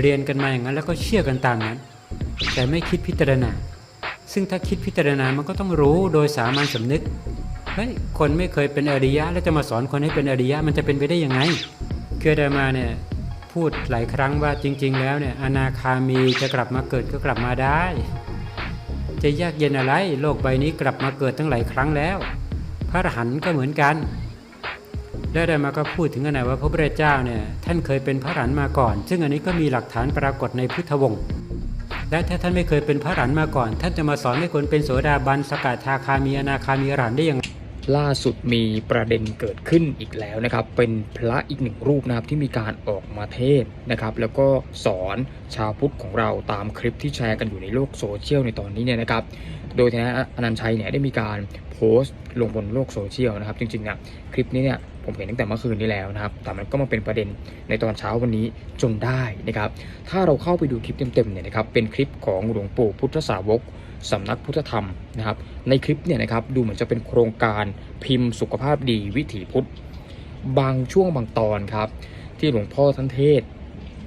เรียนกันมาอย่างนั้นแล้วก็เชื่อกันตามนั้น แต่ไม่คิดพิจารณา ซึ่งถ้าคิดพิจารณามันก็ต้องรู้โดยสามัญสำนึกเฮ้ยคนไม่เคยเป็นอริยะแล้วจะมาสอนคนให้เป็นอริยะมันจะเป็นไปได้ยังไงคืออามาเนี่ยพูดหลายครั้งว่าจริง ๆ แล้วเนี่ยอนาคามีจะกลับมาเกิดก็กลับมาได้ จะยากเย็นอะไร โลกใบนี้กลับมาเกิดตั้งหลายครั้งแล้ว พระอรหันต์ก็เหมือนกัน แล้ได้มาก็พูดถึงกันนะว่าพระพุทธเจ้าเนี่ยท่านเคยเป็นพระอรหันมาก่อน ซึ่งอันนี้ก็มีหลักฐานปรากฏในพุทธวงศ์และถ้าท่านไม่เคยเป็นพระอรหันมาก่อน ท่านจะมาสอนให้คนเป็นโสดาบันสกทาคามีอนาคามีอรหันได้ยังไงล่าสุดมีประเด็นเกิดขึ้นอีกแล้วนะครับ เป็นพระอีกหนึ่งรูปนะครับที่มีการออกมาเทศนะครับ แล้วก็สอนชาวพุทธของเราตามคลิปที่แชร์กันอยู่ในโลกโซเชียลในตอนนี้เนี่ยนะครับ โดยทนายอนันชัยเนี่ยได้มีการโพสต์ลงบนโลกโซเชียลนะครับ จริงๆเนี่ยคลิปนี้เนี่ยผมเห็นตั้งแต่เมื่อคืนนี้แล้วนะครับ แต่มันก็มาเป็นประเด็นในตอนเช้าวันนี้จนได้นะครับ ถ้าเราเข้าไปดูคลิปเต็มๆเนี่ยนะครับ เป็นคลิปของหลวงปู่พุทธสาวกสำนักพุทธธรรมนะครับ ในคลิปเนี่ยนะครับดูเหมือนจะเป็นโครงการพิมพ์สุขภาพดีวิถีพุทธ บางช่วงบางตอนครับ ที่หลวงพ่อท่านเทศน์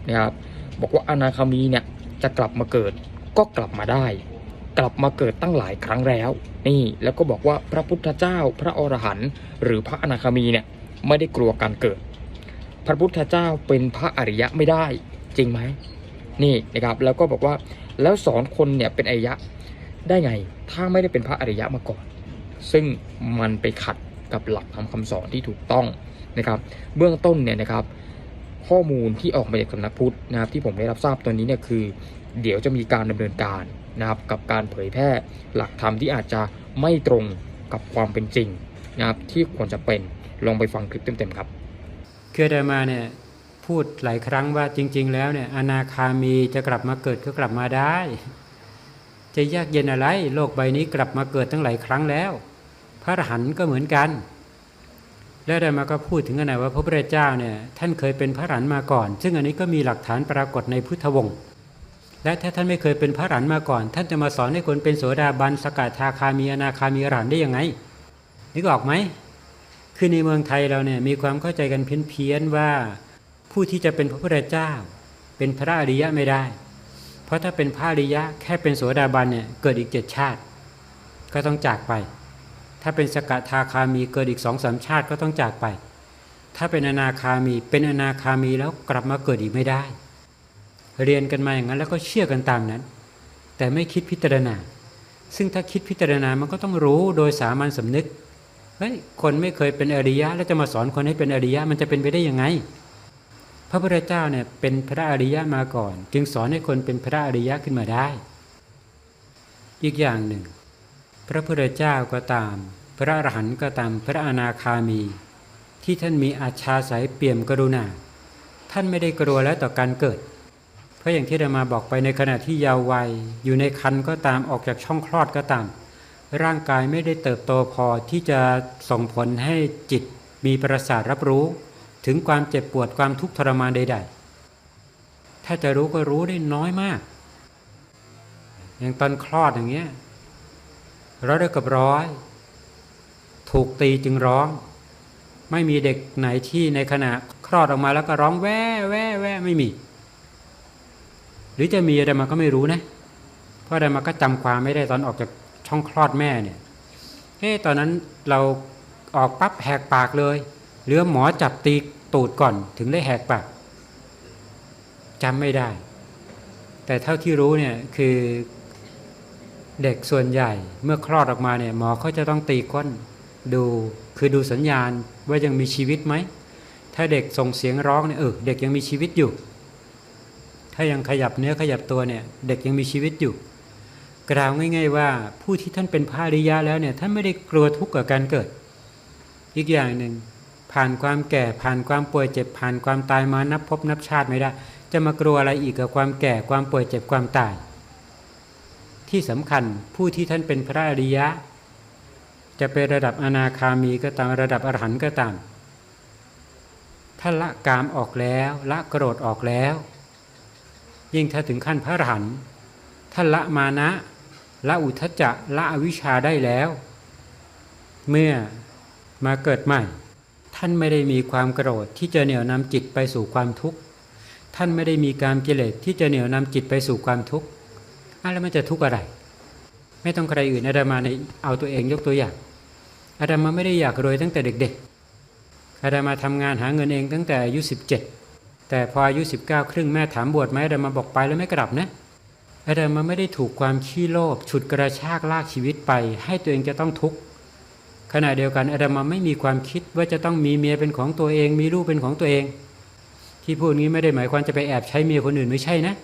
นะครับ บอกว่าอนาคามีเนี่ยจะกลับมาเกิดก็กลับมาได้ กลับมาเกิดตั้งหลายครั้งแล้ว นี่แล้วก็บอกว่าพระพุทธเจ้า พระอรหันต์หรือพระอนาคามีเนี่ยไม่ได้กลัวการเกิด พระพุทธเจ้าเป็นพระอริยะไม่ได้จริงไหมนี่นะครับแล้วก็บอกว่าแล้วสอนคนเนี่ยเป็นอริยะได้ไงถ้าไม่ได้เป็นพระอริยะมาก่อน ซึ่งมันไปขัดกับหลักธรรมคำสอนที่ถูกต้องนะครับ เบื้องต้นเนี่ยนะครับ ข้อมูลที่ออกมาจากสำนักพุทธนะครับที่ผมได้รับทราบตอนนี้เนี่ยคือ เดี๋ยวจะมีการดำเนินการนะครับกับการเผยแพร่หลักธรรมที่อาจจะไม่ตรงกับความเป็นจริงนะครับที่ควรจะเป็นลองไปฟังคลิปเต็มๆครับคืออาตมาเนี่ยพูดหลายครั้งว่าจริง ๆ แล้วเนี่ยอนาคามีจะกลับมาเกิดก็กลับมาได้ จะยากเย็นอะไร โลกใบนี้กลับมาเกิดตั้งหลายครั้งแล้ว พระอรหันต์ก็เหมือนกัน แล้วได้มาก็พูดถึงกันนะว่าพระพุทธเจ้าเนี่ยท่านเคยเป็นพระอรหันต์มาก่อน ซึ่งอันนี้ก็มีหลักฐานปรากฏในพุทธวงศ์ และถ้าท่านไม่เคยเป็นพระอรหันมาก่อน ท่านจะมาสอนให้คนเป็นโสดาบันสกทาคามีอนาคามีอรหันได้ยังไงนึกออกไหมคือในเมืองไทยเราเนี่ยมีความเข้าใจกันเพี้ยนๆว่า ผู้ที่จะเป็นพระพุทธเจ้า เป็นพระอริยะไม่ได้ เพราะถ้าเป็นพระอริยะแค่เป็นโสดาบันเนี่ยเกิดอีกเจ็ดชาติ ก็ต้องจากไป ถ้าเป็นสกทาคามีเกิดอีกสองสามชาติก็ต้องจากไป ถ้าเป็นอนาคามีเป็นอนาคามีแล้วกลับมาเกิดอีกไม่ได้ เรียนกันมาอย่างนั้น แล้วก็เชื่อกันตามนั้น แต่ไม่คิดพิจารณา ซึ่งถ้าคิดพิจารณามันก็ต้องรู้โดยสามัญสำนึกเฮ้ยคนไม่เคยเป็นอริยะ แล้วจะมาสอนคนให้เป็นอริยะมันจะเป็นไปได้ยังไง พระพุทธเจ้าเนี่ยเป็นพระอริยะมาก่อน จึงสอนให้คนเป็นพระอริยะขึ้นมาได้ อีกอย่างหนึ่ง พระพุทธเจ้าก็ตาม พระอรหันต์ก็ตามพระอนาคามี ที่ท่านมีอาชาสายเปี่ยมกรุณา ท่านไม่ได้กลัวแล้วต่อการเกิด ราะอย่างที่เรามาบอกไปในขณะที่ยาววัย อยู่ในคันก็ตามออกจากช่องคลอดก็ตาม ร่างกายไม่ได้เติบโตพอที่จะส่งผลให้จิตมีประสาทรับรู้ ถึงความเจ็บปวดความทุกข์ทรมานใด ๆ ถ้าจะรู้ก็รู้ได้น้อยมาก อย่างตอนคลอดอย่างเงี้ยร้อยกับร้อย ถูกตีจึงร้อง ไม่มีเด็กไหนที่ในขณะคลอดออกมาแล้วก็ร้องแว่แว่แว่ไม่มี หรือจะมีอะไรมาก็ไม่รู้นะ เพราะอะไรมาก็จำความไม่ได้ตอนออกจากช่องคลอดแม่เนี่ยเฮ้ตอนนั้นเราออกปั๊บแหกปากเลยหรือหมอจับตีตูดก่อนถึงได้แหกปากจำไม่ได้ แต่เท่าที่รู้เนี่ยคือเด็กส่วนใหญ่เมื่อคลอดออกมาเนี่ยหมอเขาจะต้องตีก้นดูคือดูสัญญาณว่ายังมีชีวิตไหม ถ้าเด็กส่งเสียงร้องเนี่ยเออเด็กยังมีชีวิตอยู่ ถ้ายังขยับเนื้อขยับตัวเนี่ย เด็กยังมีชีวิตอยู่ กล่าวง่าย ๆ ว่าผู้ที่ท่านเป็นพระอริยะแล้วเนี่ยท่านไม่ได้กลัวทุกข์กับการเกิด อีกอย่างหนึ่งผ่านความแก่ผ่านความป่วยเจ็บผ่านความตายมานับพบนับชาติไม่ได้ จะมากลัวอะไรอีกกับความแก่ความป่วยเจ็บความตาย ที่สำคัญผู้ที่ท่านเป็นพระอริยะ จะเป็นระดับอนาคามีก็ตามระดับอรหันต์ก็ตามท่านละกามออกแล้ว ละโกรธออกแล้ว ยิ่งถ้าถึงขั้นพระอรหันต์ท่านละมานะ ละอุทจจะละอวิชชาได้แล้ว เมื่อมาเกิดใหม่ ท่านไม่ได้มีความโกรธที่จะเหนี่ยวนำจิตไปสู่ความทุกข์ ท่านไม่ได้มีการกิเลสที่จะเหนี่ยวนำจิตไปสู่ความทุกข์แล้วมันจะทุกข์อะไร ไม่ต้องใครอื่นอาตมาในเอาตัวเองยกตัวอย่างอาตมาไม่ได้อยากรวยตั้งแต่เด็ก ๆอาตมาทำงานหาเงินเองตั้งแต่อายุ17 แต่พออายุ 19 ครึ่งแม่ถามบวชไหมอาตมาบอกไปแล้วไม่กลับนะอาตมาไม่ได้ถูกความขี้โลภฉุดกระชากลากชีวิตไป ให้ตัวเองจะต้องทุกข์ขณะเดียวกันอาตมาไม่มีความคิดว่าจะต้องมีเมียเป็นของตัวเอง มีลูกเป็นของตัวเอง ที่พูดงี้ไม่ได้หมายความจะไปแอบใช้เมียคนอื่นไม่ใช่นะ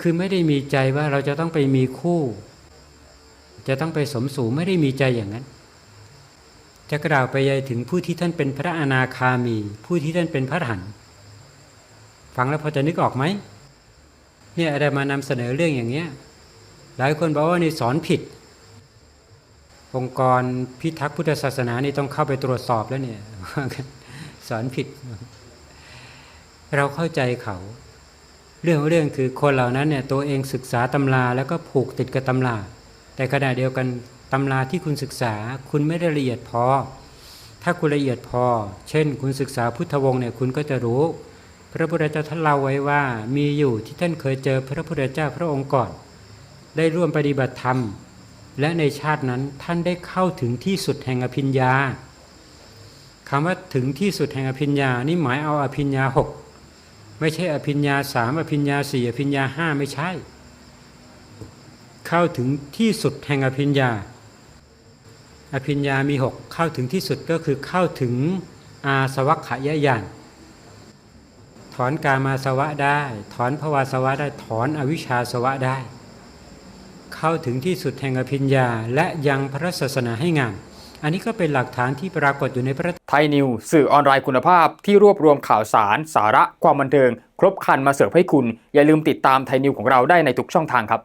คือไม่ได้มีใจว่าเราจะต้องไปมีคู่ จะต้องไปสมสู่ไม่ได้มีใจอย่างนั้น จะกล่าวไปยายถึงผู้ที่ท่านเป็นพระอนาคามี ผู้ที่ท่านเป็นพระหันฟังแล้วพอจะนึกออกไหมเนี่ยอาจารมานำเสนอเรื่องอย่างเงี้ยหลายคนบอกว่านี่สอนผิด องค์กรพิทักษ์พุทธศาสนานี่ต้องเข้าไปตรวจสอบแล้วเนี่ยสอนผิด เราเข้าใจเขา เรื่องของเรื่องคือคนเหล่านั้นเนี่ยตัวเองศึกษาตำราแล้วก็ผูกติดกับตำรา แต่ขณะเดียวกัน ตำราที่คุณศึกษาคุณไม่ได้ละเอียดพอ ถ้าคุณละเอียดพอ เช่น คุณศึกษาพุทธวงศ์เนี่ยคุณก็จะรู้ พระพุทธเจ้าท่านเล่าไว้ว่า มีอยู่ที่ท่านเคยเจอพระพุทธเจ้าพระองค์ก่อน ได้ร่วมปฏิบัติธรรม และในชาตินั้นท่านได้เข้าถึงที่สุดแห่งอภิญญาคำว่าถึงที่สุดแห่งอภิญญา นี่หมายเอาอภิญญาหกไม่ใช่อภิญญาสามอภิญญาสี่อภิญญาห้าไม่ใช่ เข้าถึงที่สุดแห่งอภิญญา อภิญญามีหกเข้าถึงที่สุดก็คือเข้าถึงอาสวัคขยญาณถอนกามาสวะได้ ถอนภวาสวะได้ถอนอวิชชาสวะได้ เข้าถึงที่สุดแห่งอภิญญา และยังพระศาสนาให้งาม อันนี้ก็เป็นหลักฐานที่ปรากฏอยู่ในพระไทยนิว สื่อออนไลน์คุณภาพที่รวบรวมข่าวสาร สาระความบันเทิง ครบครันมาเสิร์ฟให้คุณ อย่าลืมติดตามไทยนิวของเราได้ในทุกช่องทางครับ